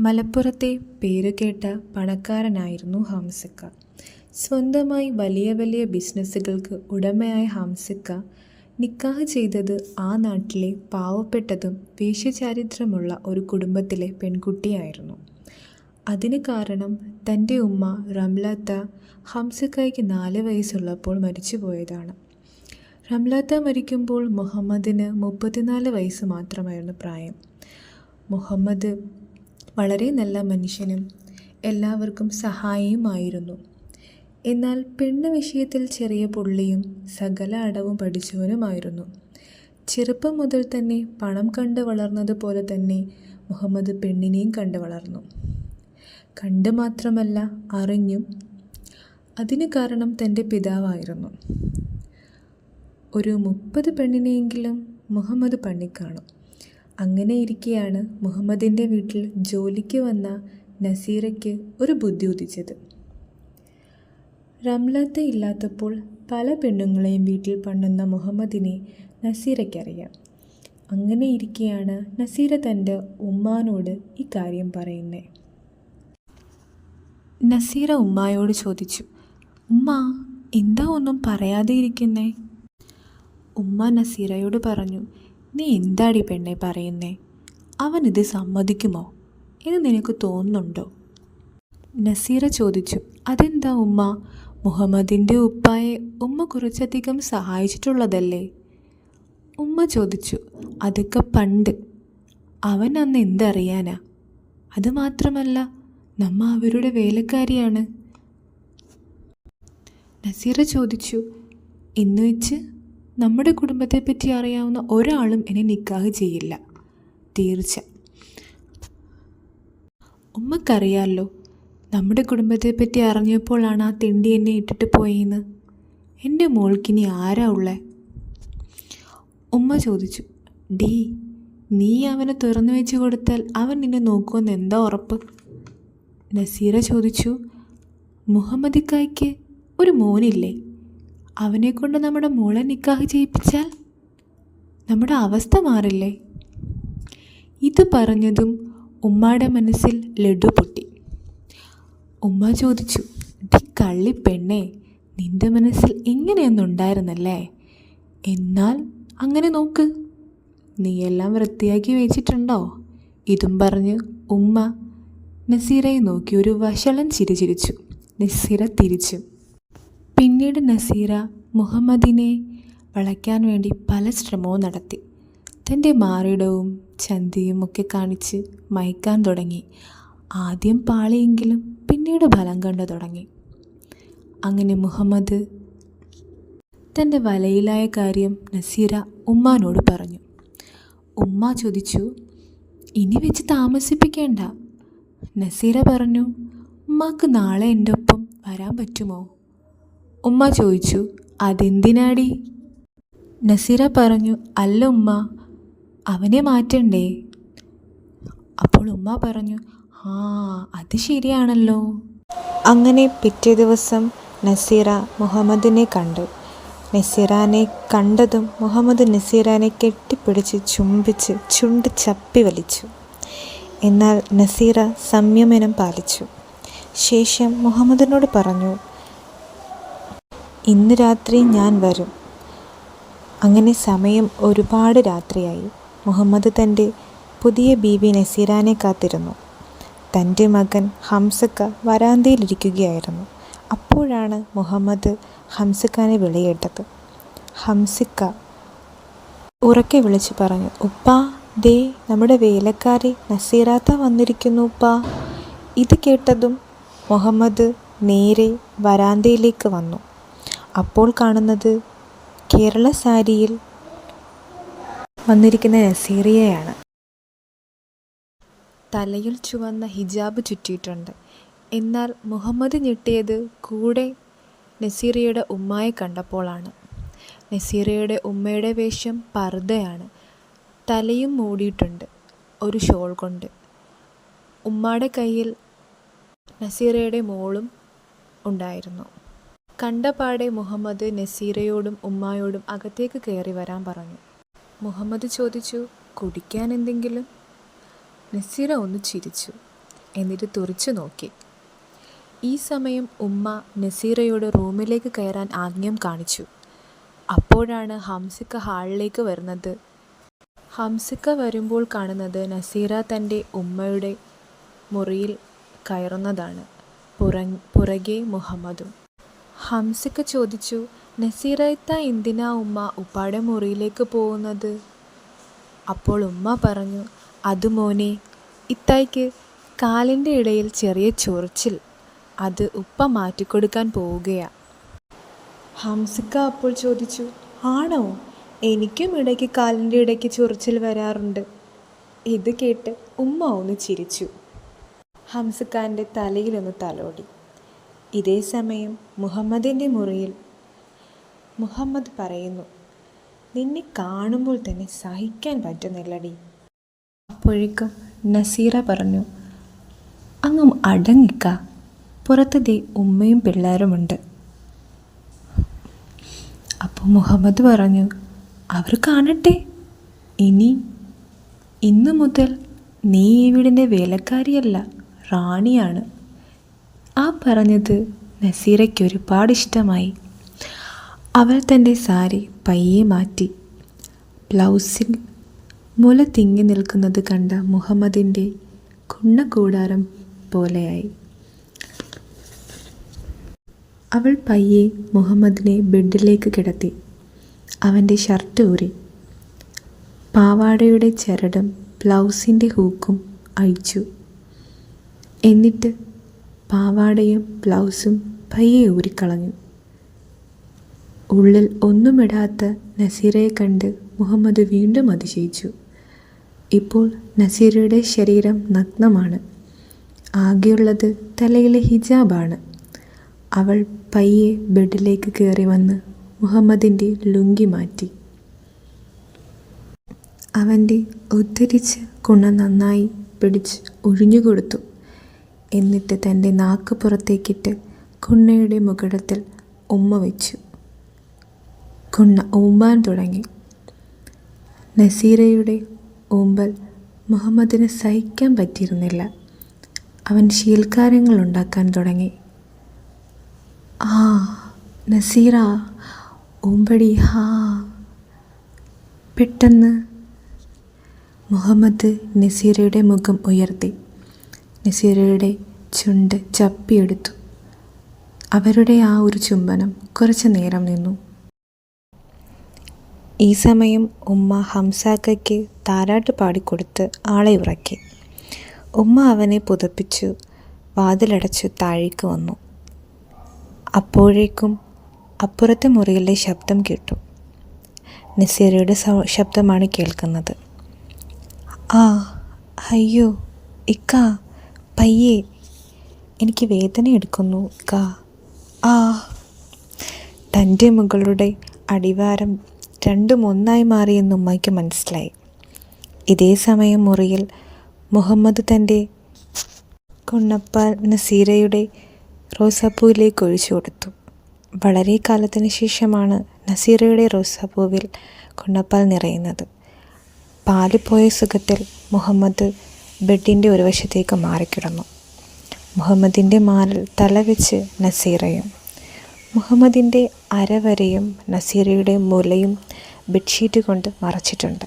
മലപ്പുറത്തെ പേരുകേട്ട പണക്കാരനായിരുന്നു ഹംസക്ക. സ്വന്തമായി വലിയ വലിയ ബിസിനസ്സുകൾക്ക് ഉടമയായ ഹംസക്ക നിക്കാഹ് ചെയ്തത് ആ നാട്ടിലെ പാവപ്പെട്ടതും വേശ്യചാരിത്രമുള്ള ഒരു കുടുംബത്തിലെ പെൺകുട്ടിയായിരുന്നു. അതിന് കാരണം തന്റെ ഉമ്മ റംലാത്ത ഹംസക്കായ്ക്ക് നാല് വയസ്സുള്ളപ്പോൾ മരിച്ചുപോയതാണ്. റംലാത്ത മരിക്കുമ്പോൾ മുഹമ്മദിന് മുപ്പത്തിനാല് വയസ്സ് മാത്രമായിരുന്നു പ്രായം. മുഹമ്മദ് വളരെ നല്ല മനുഷ്യനും എല്ലാവർക്കും സഹായിയുമായിരുന്നു. എന്നാൽ പെണ്ണ് വിഷയത്തിൽ ചെറിയ പുള്ളിയും സകല അടവും പഠിച്ചവനുമായിരുന്നു. ചെറുപ്പം മുതൽ തന്നെ പണം കണ്ട് വളർന്നതുപോലെ തന്നെ മുഹമ്മദ് പെണ്ണിനെയും കണ്ട് വളർന്നു. കണ്ട് മാത്രമല്ല അറിഞ്ഞും അതിന് കാരണം തന്റെ പിതാവായിരുന്നു. ഒരു മുപ്പത് പെണ്ണിനെയെങ്കിലും മുഹമ്മദ് പണിക്കാണും. അങ്ങനെ ഇരിക്കെയാണ് മുഹമ്മദിന്റെ വീട്ടിൽ ജോലിക്ക് വന്ന നസീറയ്ക്ക് ഒരു ബുദ്ധി ഉദിച്ചത്. റംലത്ത ഇല്ലാത്തപ്പോൾ പല പെണ്ണുങ്ങളെയും വീട്ടിൽ പണ്ണുന്ന മുഹമ്മദിനെ നസീറയ്ക്കറിയാം. അങ്ങനെ ഇരിക്കെയാണ് നസീറ തന്റെ ഉമ്മാനോട് ഈ കാര്യം പറയുന്നത് നസീറ ഉമ്മായോട് ചോദിച്ചു ഉമ്മ എന്താ ഒന്നും പറയാതെ ഇരിക്കുന്നേ? ഉമ്മ നസീറയോട് പറഞ്ഞു നീ എന്താടി പെണ്ണെ പറയുന്നേ? അവൻ ഇത് സമ്മതിക്കുമോ? എന്ന് നിനക്ക് തോന്നുന്നുണ്ടോ? നസീറ ചോദിച്ചു. അതെന്താ ഉമ്മ? മുഹമ്മദിന്റെ ഉപ്പായെ ഉമ്മ കുറച്ചധികം സഹായിച്ചിട്ടുള്ളതല്ലേ? ഉമ്മ ചോദിച്ചു. അതൊക്കെ പണ്ട്. അവൻ അന്ന് എന്തറിയാനാ? അത് മാത്രമല്ല നമ്മ അവരുടെ വേലക്കാരിയാണ്. നസീറ ചോദിച്ചു. ഇന്ന് വെച്ച് നമ്മുടെ കുടുംബത്തെപ്പറ്റി അറിയാവുന്ന ഒരാളും എന്നെ നിക്കാഹ് ചെയ്യില്ല. തീർച്ച ഉമ്മക്കറിയാമല്ലോ നമ്മുടെ കുടുംബത്തെപ്പറ്റി അറിഞ്ഞപ്പോഴാണ് ആ തിണ്ടി എന്നെ ഇട്ടിട്ട് പോയെന്ന്. എന്റെ മോൾക്കിനി ആരാ ഉള്ളേ? ഉമ്മ ചോദിച്ചു ഡീ നീ അവനെ തുറന്നു വെച്ച് കൊടുത്താൽ അവൻ നിന്നെ നോക്കുമെന്ന് എന്താ ഉറപ്പ്? നസീറ ചോദിച്ചു മുഹമ്മദിക്കായ്ക്ക് ഒരു മോനില്ലേ? അവനെ കൊണ്ട് നമ്മുടെ മോളെ നിക്കാഹ് ചെയ്യിപ്പിച്ചാൽ നമ്മുടെ അവസ്ഥ മാറില്ലേ? ഇത് പറഞ്ഞതും ഉമ്മയുടെ മനസ്സിൽ ലഡു പൊട്ടി. ഉമ്മ ചോദിച്ചു ഡി കള്ളി പെണ്ണേ നിന്റെ മനസ്സിൽ ഇങ്ങനെയൊന്നുണ്ടായിരുന്നല്ലേ എന്നാൽ അങ്ങനെ നോക്ക്. നീയെല്ലാം വൃത്തിയാക്കി വെച്ചിട്ടുണ്ടോ? ഇതും പറഞ്ഞ് ഉമ്മ നസീറയെ നോക്കി ഒരു വഷളൻ ചിരി ചിരിച്ചു നസീറ തിരിച്ചു. പിന്നീട് നസീറ മുഹമ്മദിനെ വളയ്ക്കാൻ വേണ്ടി പല ശ്രമവും നടത്തി. തന്റെ മാറിടവും ചന്തിയും ഒക്കെ കാണിച്ച് മയക്കാൻ തുടങ്ങി. ആദ്യം പാളിയെങ്കിലും പിന്നീട് ഫലം കണ്ടു തുടങ്ങി. അങ്ങനെ മുഹമ്മദ് തന്റെ വലയിലായ കാര്യം നസീറ ഉമ്മാനോട് പറഞ്ഞു. ഉമ്മ ചോദിച്ചു ഇനി വെച്ച് താമസിപ്പിക്കേണ്ട? നസീറ പറഞ്ഞു ഉമ്മാക്ക് നാളെ എന്റെ ഒപ്പം വരാൻ പറ്റുമോ? ഉമ്മ ചോദിച്ചു അതെന്തിനാടി? നസീറ പറഞ്ഞു അല്ല ഉമ്മ അവനെ മാറ്റണ്ടേ. അപ്പോൾ ഉമ്മ പറഞ്ഞു ആ അത് ശരിയാണല്ലോ. അങ്ങനെ പിറ്റേ ദിവസം നസീറ മുഹമ്മദിനെ കണ്ടു. നസീറാനെ കണ്ടതും മുഹമ്മദ് നസീറാനെ കെട്ടിപ്പിടിച്ച് ചുംബിച്ച് ചുണ്ട് ചപ്പി വലിച്ചു. എന്നാൽ നസീറ സംയമനം പാലിച്ചു. ശേഷം മുഹമ്മദിനോട് പറഞ്ഞു ഇന്ന് രാത്രി ഞാൻ വരും. അങ്ങനെ സമയം ഒരുപാട് രാത്രിയായി. മുഹമ്മദ് തന്റെ പുതിയ ബീവി നസീറാനെ കാത്തിരുന്നു. തന്റെ മകൻ ഹംസക്ക വരാന്തയിലിരിക്കുകയായിരുന്നു. അപ്പോഴാണ് മുഹമ്മദ് ഹംസക്കാനെ വിളിയേട്ടത്. ഹംസിക്ക ഉറക്കെ വിളിച്ചു പറഞ്ഞു ഉപ്പാ ദേ നമ്മുടെ വേലക്കാരി നസീറാത്ത വന്നിരിക്കുന്നു ഉപ്പാ. ഇത് കേട്ടതും മുഹമ്മദ് നേരെ വരാന്തയിലേക്ക് വന്നു. അപ്പോൾ കാണുന്നത് കേരള സാരിയിൽ വന്നിരിക്കുന്ന നസീറിയയാണ്. തലയിൽ ചുവന്ന ഹിജാബ് ചുറ്റിയിട്ടുണ്ട്. എന്നാൽ മുഹമ്മദ് ഞെട്ടിയത് കൂടെ നസീറിയയുടെ ഉമ്മയെ കണ്ടപ്പോഴാണ് നസീറിയയുടെ ഉമ്മയുടെ വേഷം പർദ്ദയാണ്. തലയും മൂടിയിട്ടുണ്ട് ഒരു ഷോൾ കൊണ്ട്. ഉമ്മയുടെ കയ്യിൽ നസീറയുടെ മോളും ഉണ്ടായിരുന്നു. കണ്ടപാടെ മുഹമ്മദ് നസീറയോടും ഉമ്മായോടും അകത്തേക്ക് കയറി വരാൻ പറഞ്ഞു. മുഹമ്മദ് ചോദിച്ചു കുടിക്കാൻ എന്തെങ്കിലും? നസീറ ഒന്ന് ചിരിച്ചു. എന്നിട്ട് തുറച്ചു നോക്കി. ഈ സമയം ഉമ്മ നസീറയോട് റൂമിലേക്ക് കയറാൻ ആജ്ഞം കാണിച്ചു. അപ്പോഴാണ് ഹംസിക്ക ഹാളിലേക്ക് വരുന്നത്. ഹംസിക്ക വരുമ്പോൾ കാണുന്നത് നസീറ തന്റെ ഉമ്മയുടെ മുറിയിൽ കയറുന്നതാണ്. പുറ പുറകെ മുഹമ്മദും. ഹംസിക്ക ചോദിച്ചു നസീറായിത്ത എന്തിനാ ഉമ്മ ഉപ്പാടെ മുറിയിലേക്ക് പോകുന്നത്? അപ്പോൾ ഉമ്മ പറഞ്ഞു അത് മോനെ ഇത്തായിക്ക് കാലിന്റെ ഇടയിൽ ചെറിയ ചൊറിച്ചിൽ. അത് ഉപ്പ മാറ്റിക്കൊടുക്കാൻ പോവുകയാ. ഹംസിക്ക അപ്പോൾ ചോദിച്ചു ആണോ? എനിക്കും ഇടയ്ക്ക് കാലിന്റെ ഇടയ്ക്ക് ചൊറിച്ചിൽ വരാറുണ്ട്. ഇത് കേട്ട് ഉമ്മ ഒന്ന് ചിരിച്ചു. ഹംസക്കാന്റെ തലയിലൊന്ന് തലോടി. ഇതേ സമയം മുഹമ്മദിന്റെ മുറിയിൽ മുഹമ്മദ് പറയുന്നു നിന്നെ കാണുമ്പോൾ തന്നെ സഹിക്കാൻ പറ്റുന്നില്ലടി. അപ്പോഴേക്കും നസീറ പറഞ്ഞു അങ്ങ് അടങ്ങിക്ക. പുറത്ത് ദേ ഉമ്മയും പിള്ളേരുമുണ്ട് അപ്പോൾ മുഹമ്മദ് പറഞ്ഞു അവർ കാണട്ടെ. ഇനി ഇന്നു മുതൽ നീ ഈ വീടിന്റെ വേലക്കാരിയല്ല റാണിയാണ്. ആ പറഞ്ഞത് നസീറയ്ക്ക് ഒരുപാട് ഇഷ്ടമായി. അവൾ തന്റെ സാരി പയ്യെ മാറ്റി. ബ്ലൗസിൽ മുല തിങ്ങി നിൽക്കുന്നത് കണ്ട മുഹമ്മദിന്റെ കുണ്ണക്കൂടാരം പോലെയായി. അവൾ പയ്യെ മുഹമ്മദിനെ ബെഡിലേക്ക് കിടത്തി. അവന്റെ ഷർട്ട് ഊരി. പാവാടയുടെ ചരടും ബ്ലൗസിന്റെ ഹൂക്കും അഴിച്ചു. എന്നിട്ട് പാവാടയും ബ്ലൗസും പയ്യെ ഊരിക്കളഞ്ഞു. ഉള്ളിൽ ഒന്നുമിടാത്ത നസീറയെ കണ്ട് മുഹമ്മദ് വീണ്ടും അതിശയിച്ചു. ഇപ്പോൾ നസീറയുടെ ശരീരം നഗ്നമാണ്. ആകെയുള്ളത് തലയിലെ ഹിജാബാണ്. അവൾ പയ്യെ ബെഡിലേക്ക് കയറി വന്ന് മുഹമ്മദിന്റെ ലുങ്കി മാറ്റി. അവന്റെ ഉദ്ധരിച്ച് കുണ നന്നായി പിടിച്ച് ഒഴിഞ്ഞുകൊടുത്തു എന്നിട്ട് തന്റെ നാക്ക് പുറത്തേക്കിട്ട് കുണ്ണയുടെ മുകടത്തിൽ ഉമ്മ വെച്ചു. കുണ്ണ ഊമ്പാൻ തുടങ്ങി. നസീറയുടെ ഊമ്പൽ മുഹമ്മദിന് സഹിക്കാൻ പറ്റിയിരുന്നില്ല. അവൻ ശീൽക്കാരങ്ങൾ ഉണ്ടാക്കാൻ തുടങ്ങി. ആ നസീറ ഊമ്പടി ഹാ. പെട്ടെന്ന് മുഹമ്മദ് നസീറയുടെ മുഖം ഉയർത്തി. നസീറയുടെ ചുണ്ട് ചപ്പിയെടുത്തു. അവരുടെ ആ ഒരു ചുംബനം കുറച്ചു നേരം നിന്നു. ഈ സമയം ഉമ്മ ഹംസാക്കയ്ക്ക് താരാട്ട് പാടിക്കൊടുത്ത് ആളെ ഉറക്കി. ഉമ്മ അവനെ പുതപ്പിച്ചു വാതിലടച്ചു താഴേക്ക് വന്നു. അപ്പോഴേക്കും അപ്പുറത്തെ മുറിയിലെ ശബ്ദം കേട്ടു. നസീറയുടെ ശബ്ദമാണ് കേൾക്കുന്നത്. ആ അയ്യോ ഇക്ക പയ്യെ എനിക്ക് വേദന എടുക്കുന്നു കാ ആ. തന്റെ മുകളുടെ അടിവാരം രണ്ടും ഒന്നായി മാറിയെന്ന് ഉമ്മയ്ക്ക് മനസ്സിലായി. ഇതേ സമയം മുറിയിൽ മുഹമ്മദ് തന്റെ കുണ്ണപ്പാൽ നസീറയുടെ റോസാപ്പൂവിലേക്ക് ഒഴിച്ചു കൊടുത്തു. വളരെ കാലത്തിന് ശേഷമാണ് നസീറയുടെ റോസാപ്പൂവിൽ കുണ്ണപ്പാൽ നിറയുന്നത്. പാൽ പോയ സുഖത്തിൽ മുഹമ്മദ് ബെഡിന്റെ ഒരു വശത്തേക്ക് മാറിക്കിടന്നു. മുഹമ്മദിന്റെ മാറിൽ തലവെച്ച് നസീറയും മുഹമ്മദിന്റെ അരവരയും നസീറയുടെ മുലയും ബെഡ്ഷീറ്റ് കൊണ്ട് മറച്ചിട്ടുണ്ട്.